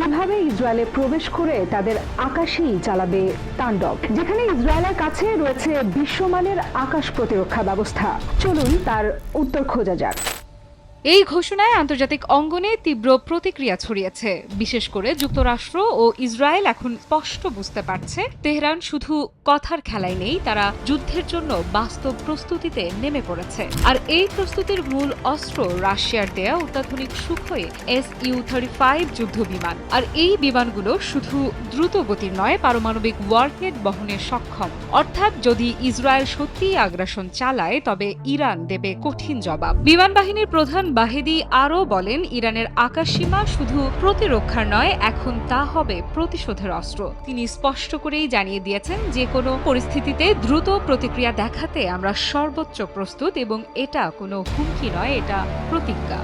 কীভাবে ইসরায়েলে প্রবেশ করে তাদের আকাশেই চালাবে তাণ্ডব, যেখানে ইসরায়েলের কাছে রয়েছে বিশ্বমানের আকাশ প্রতিরক্ষা ব্যবস্থা। চলুন তার উত্তর খোঁজা যাক। এই ঘোষণায় আন্তর্জাতিক অঙ্গনে তীব্র প্রতিক্রিয়া ছড়িয়েছে। বিশেষ করে যুক্তরাষ্ট্র ও ইসরায়েল এখন স্পষ্ট বুঝতে পারছে, তেহরান শুধু কথার খেলায় নেই, তারা যুদ্ধের জন্য বাস্তব প্রস্তুতিতে নেমে পড়েছে। আর এই প্রস্তুতির মূল অস্ত্র রাশিয়ার দেয়া অত্যাধুনিক Sukhoi S U thirty five যুদ্ধ বিমান আর এই বিমানগুলো শুধু দ্রুত গতির নয়, পারমাণবিক ওয়ার্কেট বহনে সক্ষম। অর্থাৎ যদি ইসরায়েল সত্যিই আগ্রাসন চালায়, তবে ইরান দেবে কঠিন জবাব। বিমান বাহিনীর প্রধান বাহেদি আরও বলেন, ইরানের আকাশসীমা শুধু প্রতিরক্ষার নয়, এখন তা হবে প্রতিশোধের অস্ত্র। তিনি স্পষ্ট করেই জানিয়ে দিয়েছেন, যে কোনো পরিস্থিতিতে দ্রুত প্রতিক্রিয়া দেখাতে আমরা সর্বোচ্চ প্রস্তুত এবং এটা কোনো হুমকি নয়, এটা প্রতিজ্ঞা।